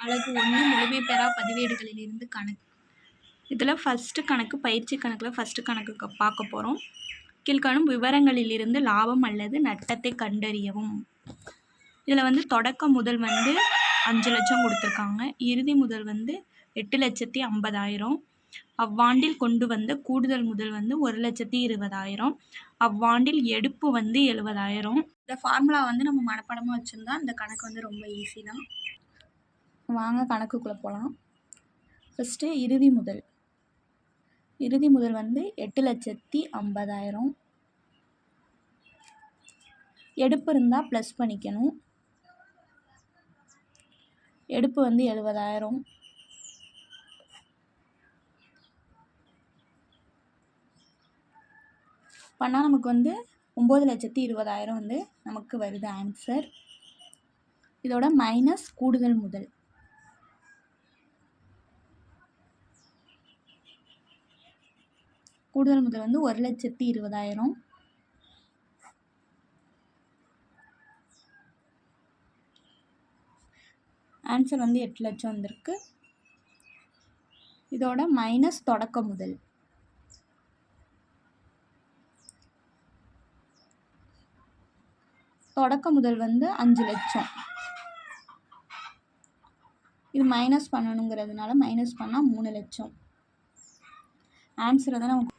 அழகு ஒன்று முழுமை பெறா பதிவேடுகளிலிருந்து கணக்கு. இதில் ஃபஸ்ட்டு கணக்கு பயிற்சி கணக்கில் ஃபஸ்ட்டு கணக்கு பார்க்க போகிறோம் கீழ்காணும் விவரங்களிலிருந்து லாபம் அல்லது நட்டத்தை கண்டறியவும். இதில் வந்து தொடக்க முதல் வந்து அஞ்சு லட்சம் கொடுத்துருக்காங்க. இறுதி முதல் வந்து எட்டு லட்சத்தி ஐம்பதாயிரம். அவ்வாண்டில் கொண்டு வந்த கூடுதல் முதல் வந்து ஒரு லட்சத்தி இருபதாயிரம். அவ்வாண்டில் எடுப்பு வந்து எழுபதாயிரம். இந்த ஃபார்முலா வந்து நம்ம மனப்பாடமாக வச்சுருந்தா இந்த கணக்கு வந்து ரொம்ப ஈஸி தான். வாங்க கணக்குக்குள்ளே போகலாம் ஃபஸ்ட்டு இறுதி முதல். இறுதி முதல் வந்து எட்டு லட்சத்தி ஐம்பதாயிரம். எடுப்பு இருந்தால் ப்ளஸ் பண்ணிக்கணும். எடுப்பு வந்து எழுபதாயிரம். பண்ணால் நமக்கு வந்து ஒம்பது லட்சத்தி இருபதாயிரம் வந்து நமக்கு வருது ஆன்சர் இதோட மைனஸ் கூடுதல் முதல். கூடுதல் முதல் வந்து ஒரு லட்சத்தி இருபதாயிரம். ஆன்சர் வந்து எட்டு லட்சம் வந்திருக்கு. இதோட மைனஸ் தொடக்க முதல். தொடக்க முதல் வந்து அஞ்சு லட்சம். இது மைனஸ் பண்ணணுங்கிறதுனால மைனஸ் பண்ணால் மூணு லட்சம். ஆன்சர் வந்து நமக்கு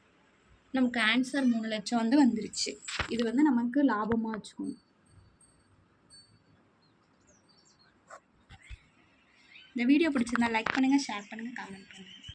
நமக்கு ஆன்சர் மூணு லட்சம் வந்து வந்துருச்சு. இது வந்து நமக்கு லாபமாக வச்சுக்கணும். இந்த வீடியோ பிடிச்சிருந்தா லைக் பண்ணுங்கள் ஷேர் பண்ணுங்கள் கமெண்ட் பண்ணுங்கள்